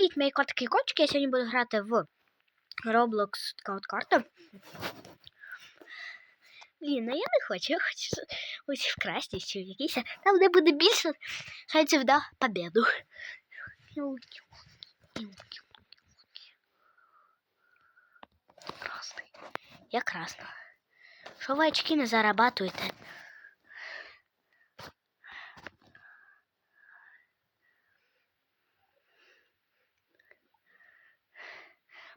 Привіт, мої котики і кончики. Я сьогодні буду грати в Roblox така от карта. Блін, ну я не хочу, я хочу ось в красній чи в якійсь, там де буде більше шансів на победу. Красний. Я красна. Що ви очки не зарабатуєте?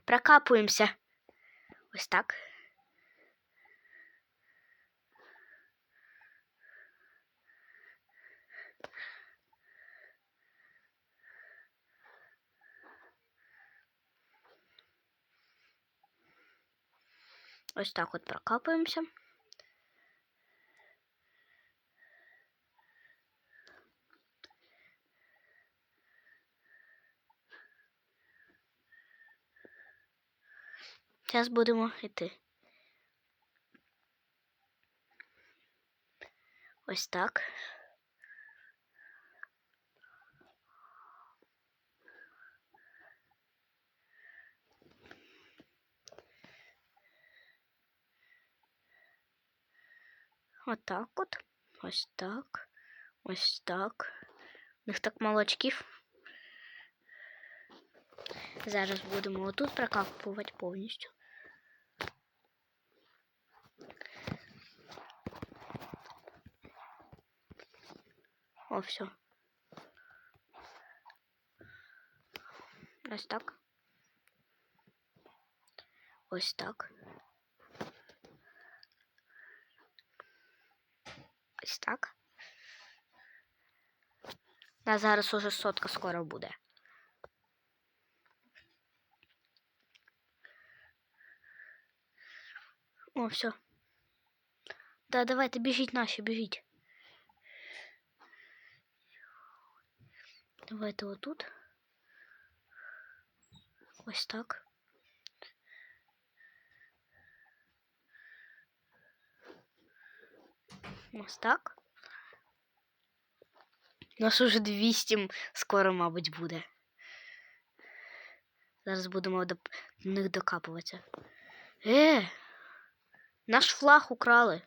Прокапуємося. Ось так. Ось так от прокапуємося. Зараз будемо йти. Ось так. Отак от. Ось так. Ось так. У них так мало очків. Зараз будемо отут прокапувати повністю. О, все. Ось так. Ось так. Ось так. А зараз уже сотка скоро буде. О, все. Да, давайте, біжіть наші, біжіть. Давайте отут. Ось так. Ось так. Нас уже 200 скоро, мабуть, буде. Зараз будемо до них докапуватися. Е! Наш флаг украли.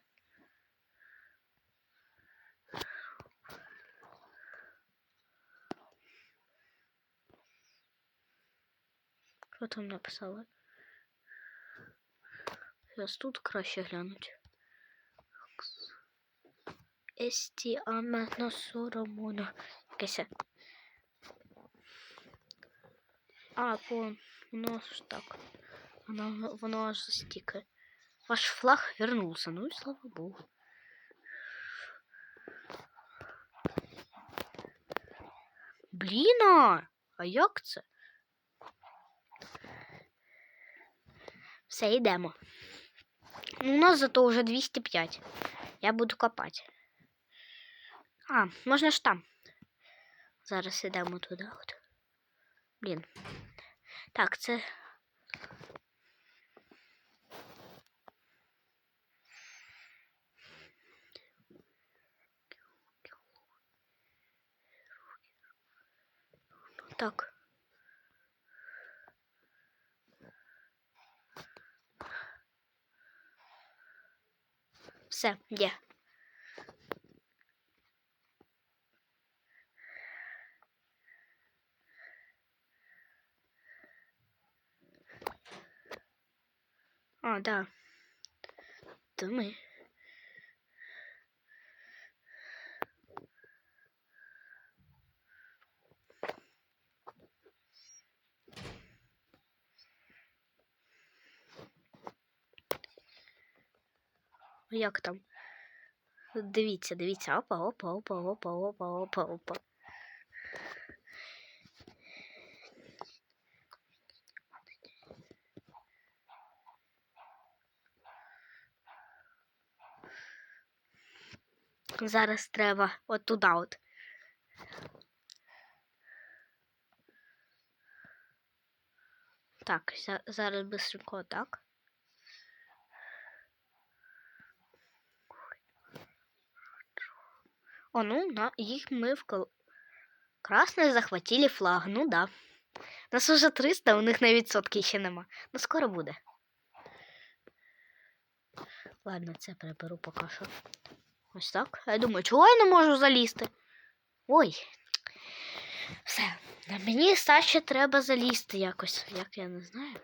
Що там написали? Зараз тут краще глянуть. Есті амено соромоно. Якесь. А, по воно ж так. Воно, воно аж стікає. Ваш флаг вернулся, ну и слава богу. Блін, а а як це? Все, йдемо. У нас зато вже 205. Я буду копати. А, можна ж там. Зараз йдемо туди. От. Блін. Так, це. Так. Все, є. А, да. То Як там? Дивіться, дивіться. Опа, опа, опа, опа, опа, опа, опа. Зараз треба от туди от. Так, зараз быстренько так. О, ну, на, их мы в красные захватили флаг, ну да. Нас уже 300, у них на відсотки ще нема. Ну скоро буде. Ладно, це приберу поки що. Ось так. Я думаю, чого я не можу залізти? Ой. Все. На мені старше треба залізти якось. Як я не знаю.